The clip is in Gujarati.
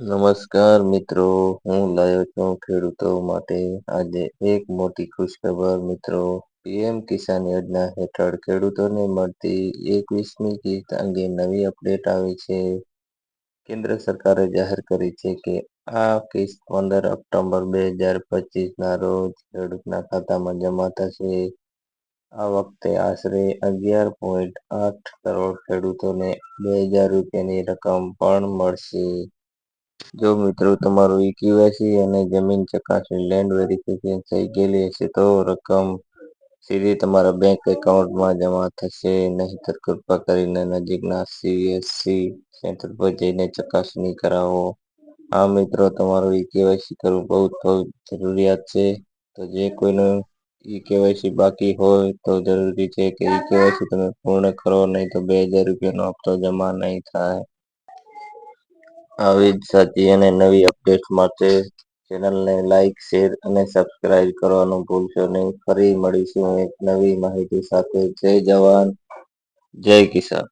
નમસ્કાર મિત્રો, હું લાયો છું ખેડૂતો માટે આજે એક મોટી ખુશખબર. મિત્રો, પીએમ કિસાન યોજના હેઠળ ખેડૂતોને મળતી એકવીસમી કિસ્ત અંગે નવી અપડેટ આવી છે. કેન્દ્ર સરકારે જાહેર કરી છે કે આ કિસ્ત પંદર ઓક્ટોબર બે હજાર પચીસના રોજ ખેડૂતના ખાતામાં જમા થશે. આ વખતે આશરે અગિયાર પોઈન્ટ આઠ કરોડ ખેડૂતોને બે હજાર રૂપિયાની રકમ પણ મળશે. જો મિત્રો તમારું કેવાયસી અને જમીન ચકાસણી લેન્ડ વેરિફિકેશન થઈ ગયેલી હશે તો રકમ સીધી તમારા બેંક એકાઉન્ટમાં જમા થશે. નહીંતર કૃપા કરીને નજીકના સીએસસી સેન્ટર પર જઈને ચકાસણી કરાવો. હા મિત્રો, તમારું ઈ કેવાયસી કરવું બહુ બહુ જરૂરિયાત છે. તો જે કોઈનું ઈ કેવાયસી બાકી હોય તો જરૂરી છે કે ઈ કેવાયસી તમે પૂર્ણ કરો, નહીં તો બે હજાર રૂપિયાનો હપ્તો જમા નહીં થાય. આવી જ સાચી અને નવી અપડેટ માટે ચેનલને લાઈક શેર અને સબસ્ક્રાઇબ કરવાનું ભૂલશો નહીં. ફરી મળીશું એક નવી માહિતી સાથે. જય જવાન, જય કિસાન.